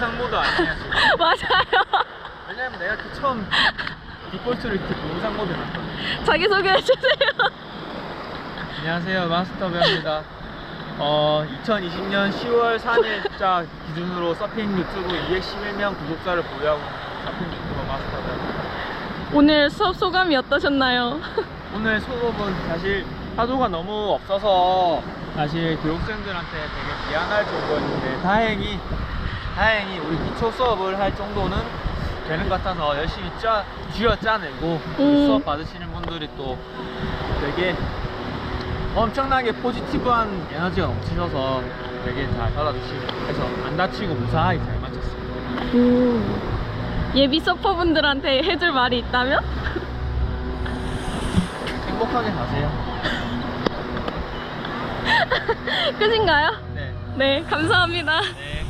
영상 모드 아니냐 지금 맞아요. 왜냐면 내가 그 처음 디폴트를 이렇게 영상 모드 놨거든 자기 소개해 주세요. 안녕하세요 마스터배입니다 어 2020년 10월 4일자 기준으로 서핑 유튜브 211명 구독자를 보유하고 있는 서핑 유튜버 마스터배입니다 오늘 수업 소감이 어떠셨나요? 오늘 수업은 사실 파도가 너무 없어서 사실 교육생들한테 되게 미안할 정도였는데 다행히 다행히 우리 기초 수업을 할 정도는 되는 것 같아서 열심히 짜, 쥐어 짜내고 음. 수업 받으시는 분들이 또 되게 엄청나게 포지티브한 에너지가 넘치셔서 되게 잘 받아주시고 해서 안 다치고 무사하게 잘 마쳤습니다 음. 예비 서퍼분들한테 해줄 말이 있다면? 행복하게 가세요 끝인가요? 네, 네, 감사합니다. 네.